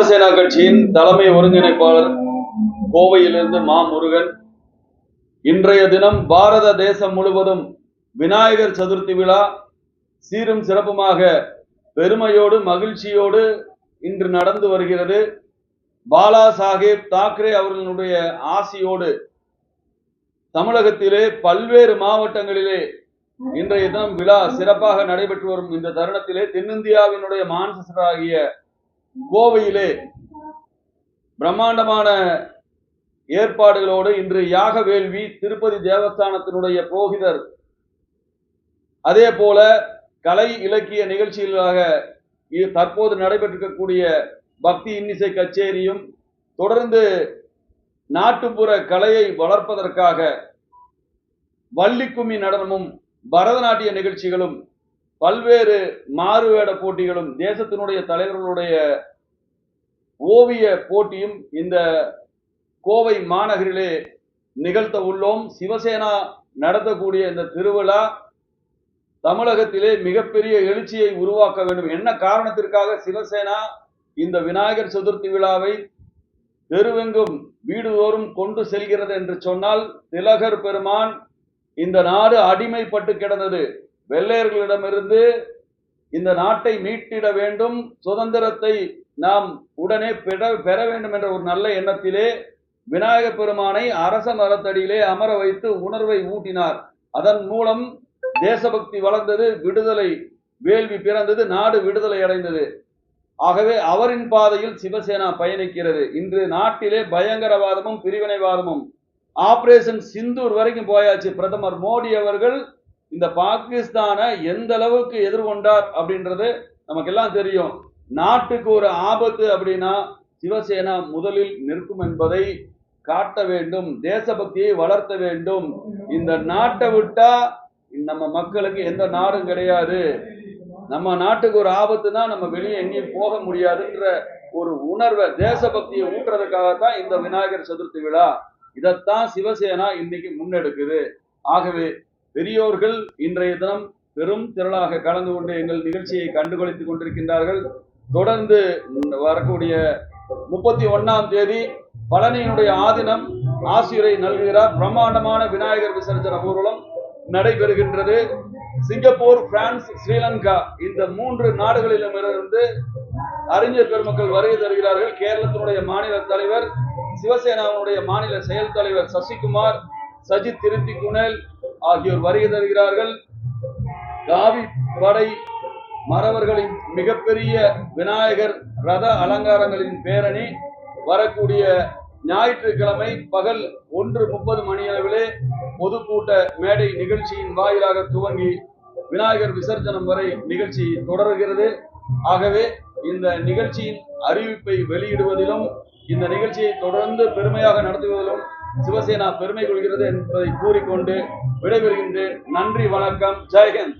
சிவசேனா கட்சியின் தலைமை ஒருங்கிணைப்பாளர் கோவையிலிருந்து மா முருகன். இன்றைய தினம் பாரத தேசம் முழுவதும் விநாயகர் சதுர்த்தி விழா சீரும் சிறப்புமாக பெருமையோடு மகிழ்ச்சியோடு இன்று நடந்து வருகிறது. பாலா சாஹேப் தாக்கரே அவர்களுடைய ஆசியோடு தமிழகத்திலே பல்வேறு மாவட்டங்களிலே இன்றைய தினம் விழா சிறப்பாக நடைபெற்று வரும். இந்த தருணத்திலே தென்னிந்தியாவினுடைய மான்செஸ்டராகிய கோவையிலே பிரம்மாண்டமான ஏற்பாடுகளோடு இன்று யாக வேள்வி திருப்பதி தேவஸ்தானத்தினுடைய புரோகிதர். அதே போல கலை இலக்கிய நிகழ்ச்சிகளாக இது தற்போது நடைபெற்றிருக்கக்கூடிய பக்தி இன்னிசை கச்சேரியும் தொடர்ந்து நாட்டுப்புற கலையை வளர்ப்பதற்காக வள்ளிக்கும்மி நடனமும் பரதநாட்டிய நிகழ்ச்சிகளும் பல்வேறு மாறுவேட போட்டிகளும் தேசத்தினுடைய தலைவர்களுடைய ஓவிய போட்டியும் இந்த கோவை மாநகரிலே நிகழ்த்த உள்ளோம். சிவசேனா நடத்தக்கூடிய இந்த திருவிழா தமிழகத்திலே மிகப்பெரிய எழுச்சியை உருவாக்க வேண்டும். என்ன காரணத்திற்காக சிவசேனா இந்த விநாயகர் சதுர்த்தி விழாவை தெருவெங்கும் வீடுதோறும் கொண்டு செல்கிறது என்று சொன்னால் திலகர் பெருமான் இந்த நாடு அடிமைப்பட்டு கிடந்தது. வெள்ளையர்களிடமிருந்து இந்த நாட்டை மீட்டிட வேண்டும் சுதந்திரத்தை நாம் உடனே பெற பெற வேண்டும் என்ற ஒரு நல்ல எண்ணத்திலே விநாயக பெருமானை அரச மரத்தடியிலே அமர வைத்து உணர்வை ஊட்டினார். அதன் மூலம் தேசபக்தி வளர்ந்தது விடுதலை வேள்வி பிறந்தது நாடு விடுதலை அடைந்தது. ஆகவே அவரின் பாதையில் சிவசேனா பயணிக்கிறது. இன்று நாட்டிலே பயங்கரவாதமும் பிரிவினைவாதமும். ஆபரேஷன் சிந்தூர் வரைக்கும் போயாச்சு. பிரதமர் மோடி அவர்கள் இந்த பாகிஸ்தானை எந்த அளவுக்கு எதிர்கொண்டார் அப்படின்றது நமக்கெல்லாம் தெரியும். நாட்டுக்கு ஒரு ஆபத்து அப்படின்னா சிவசேனா முதலில் நிற்கும் என்பதை காட்ட வேண்டும் தேசபக்தியை வளர்த்த வேண்டும். இந்த நாட்டை விட்டா நம்ம மக்களுக்கு எந்த நாடும் கிடையாது. நம்ம நாட்டுக்கு ஒரு ஆபத்துனா நம்ம வெளியே எங்கேயும் போக முடியாதுன்ற ஒரு உணர்வை தேசபக்தியை ஊட்டுறதுக்காகத்தான் இந்த விநாயகர் சதுர்த்தி விழா. இதைத்தான் சிவசேனா இன்னைக்கு முன்னெடுக்குது. ஆகவே பெரியோர்கள் இன்றைய தினம் பெரும் திரளாக கலந்து கொண்டு எங்கள் நிகழ்ச்சியை கண்டுகளித்துக் கொண்டிருக்கின்றார்கள். தொடர்ந்து வரக்கூடிய முப்பத்தி ஒன்னாம் தேதி பழனியினுடைய ஆதினம் ஆசிரியரை நல்கிறார். பிரம்மாண்டமான விநாயகர் விசர்ஜன ஊர்வலம் நடைபெறுகின்றது. சிங்கப்பூர் பிரான்ஸ் ஸ்ரீலங்கா இந்த மூன்று நாடுகளிலும் இருந்து அறிஞர் பெருமக்கள் வருகை தருகிறார்கள். கேரளத்தினுடைய மாநில தலைவர் சிவசேனாவுடைய மாநில செயல் தலைவர் சசிகுமார் சஜித் திருத்தி குணேல் ஆகியோர் வருகை தருகிறார்கள். காவி படை மறவர்களின் மிகப்பெரிய விநாயகர் ரத அலங்காரங்களின் பேரணி வரக்கூடிய ஞாயிற்றுக்கிழமை பகல் ஒன்று முப்பது மணி அளவிலே பொதுக்கூட்ட மேடை நிகழ்ச்சியின் வாயிலாக துவங்கி விநாயகர் விசர்ஜனம் வரை நிகழ்ச்சி தொடர்கிறது. ஆகவே இந்த நிகழ்ச்சியின் அறிவிப்பை வெளியிடுவதிலும் இந்த நிகழ்ச்சியை தொடர்ந்து பெருமையாக நடத்துவதிலும் சிவசேனா பெருமை கொள்கிறது என்பதை கூறிக்கொண்டு விடைபெறுகின்றேன் நன்றி வணக்கம். ஜெயஹிந்த்